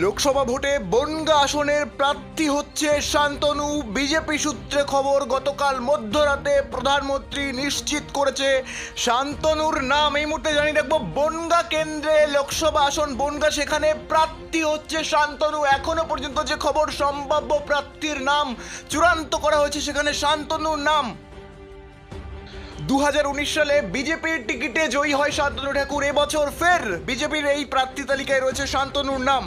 লোকসভা ভোটে বনগা আসনের প্রার্থী হচ্ছে শান্তনু। বিজেপি সূত্রে খবর, গতকাল মধ্যরাতে প্রধানমন্ত্রী নিশ্চিত করেছে শান্তনুর নাম। এই মুহূর্তে জানিয়ে রাখব, বনগা কেন্দ্রে লোকসভা আসন, বনগা সেখানে প্রার্থী হচ্ছে শান্তনু। এখনও পর্যন্ত যে খবর, সম্ভাব্য প্রার্থীর নাম চূড়ান্ত করা হয়েছে সেখানে শান্তনুর নাম। দু হাজার উনিশ সালে বিজেপির টিকিটে জয়ী হয় শান্তনু ঠাকুর। এবছর ফের বিজেপির এই প্রার্থী তালিকায় রয়েছে শান্তনুর নাম।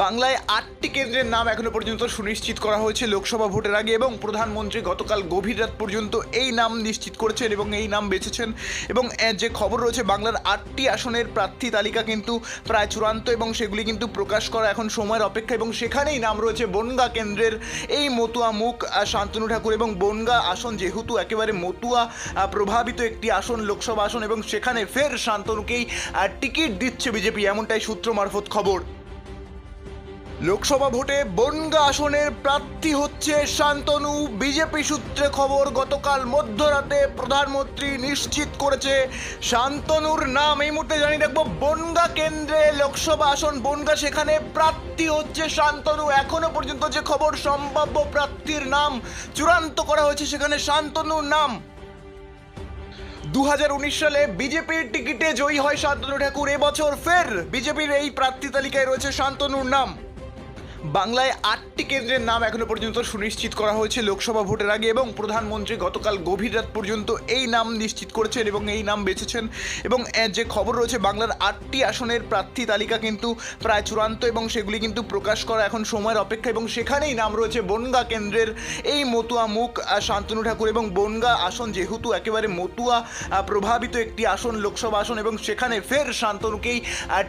বাংলায় আটটি কেন্দ্রের নাম এখনও পর্যন্ত সুনিশ্চিত করা হয়েছে লোকসভা ভোটের আগে এবং প্রধানমন্ত্রী গতকাল গভীর রাত পর্যন্ত এই নাম নিশ্চিত করেছেন এবং এই নাম বেছেছেন। এবং যে খবর রয়েছে, বাংলার আটটি আসনের প্রার্থী তালিকা কিন্তু প্রায় চূড়ান্ত এবং সেগুলি কিন্তু প্রকাশ করা এখন সময়ের অপেক্ষা এবং সেখানেই নাম রয়েছে বনগা কেন্দ্রের এই মতুয়া মুখ শান্তনু ঠাকুর এবং বনগা আসন যেহেতু একেবারে মতুয়া প্রভাবিত একটি আসন, লোকসভা আসন এবং সেখানে ফের শান্তনুকেই টিকিট দিচ্ছে বিজেপি এমনটাই সূত্র মারফত খবর। লোকসভা ভোটে বনগা আসনের প্রার্থী হচ্ছে শান্তনু। বিজেপি সূত্রে খবর, গতকাল মধ্যরাতে প্রধানমন্ত্রী নিশ্চিত করেছে শান্তনুর নাম। এই মুহূর্তে জানিয়ে রাখব, বনগা কেন্দ্রে লোকসভা আসন, বনগা সেখানে প্রার্থী হচ্ছে শান্তনু। এখনও পর্যন্ত যে খবর, সম্ভাব্য প্রার্থীর নাম চূড়ান্ত করা হয়েছে সেখানে শান্তনুর নাম। দু হাজার উনিশ সালে বিজেপির টিকিটে জয়ী হয় শান্তনু ঠাকুর। এবছর ফের বিজেপির এই প্রার্থী তালিকায় রয়েছে শান্তনুর নাম। বাংলায় আটটি কেন্দ্রের নাম এখনও পর্যন্ত সুনিশ্চিত করা হয়েছে লোকসভা ভোটের আগে এবং প্রধানমন্ত্রী গতকাল গভীর রাত পর্যন্ত এই নাম নিশ্চিত করেছেন এবং এই নাম বেছেছেন। এবং যে খবর রয়েছে, বাংলার আটটি আসনের প্রার্থী তালিকা কিন্তু প্রায় চূড়ান্ত এবং সেগুলি কিন্তু প্রকাশ করা এখন সময়ের অপেক্ষা এবং সেখানেই নাম রয়েছে বনগা কেন্দ্রের এই মতুয়া মুখ শান্তনু ঠাকুর এবং বনগা আসন যেহেতু একেবারে মতুয়া প্রভাবিত একটি আসন, লোকসভা আসন এবং সেখানে ফের শান্তনুকেই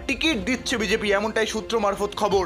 টিকিট দিচ্ছে বিজেপি এমনটাই সূত্র মারফত খবর।